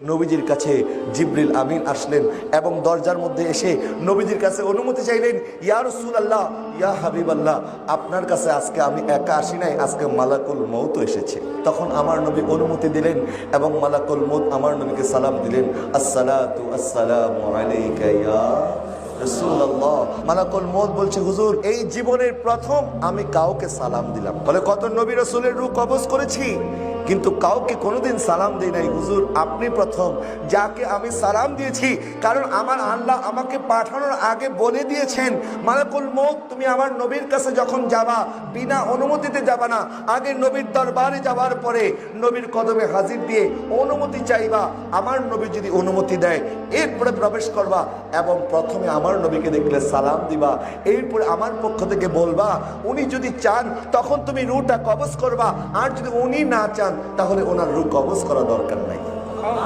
নবীজির কাছে জিব্রিল আমিন আসলেন এবং দরজার মধ্যে এসে নবীজির কাছে অনুমতি চাইলেন, ইয়া রসুল আল্লাহ ইয়া হাবিব আল্লাহ আপনার কাছে আজকে আমি একা আসি নাই, আজকে মালাকুল মৌত এসেছে। তখন আমার নবী অনুমতি দিলেন এবং মালাকুল মৌত আমার নবীকে সালাম দিলেন, আসসালাতু আসসালামু মালাকুল মৌত বলছে, হুজুর, এই জীবনের প্রথম আমি কাউকে সালাম দিলাম। বলে, কত নবী রসুলের রূপ কবজ করেছি? কিন্তু কাউকে কোনোদিন সালাম দিই নাই। হুজুর, আপনি প্রথম। যাকে আমি সালাম দিয়েছি, কারণ আমার আল্লাহ আমাকে পাঠানোর আগে বলে দিয়েছেন, মালাকুল মৌত তুমি আমার নবীর কাছে যখন যাবা, বিনা অনুমতিতে যাবা না, আগে নবীর দরবারে যাওয়ার পরে নবীর কদমে হাজির দিয়ে অনুমতি চাইবা। আমার নবী যদি অনুমতি দেয়, এরপরে প্রবেশ করবা এবং প্রথমে আমার নবীকে দেখলে সালাম দিবা। এরপরে আমার পক্ষ থেকে বলবা, উনি যদি চান, তখন তুমি রুটা কবজ করবা। আর যদি উনি না চান তাহলে ওনার রূপ কবজ করা দরকার নাই।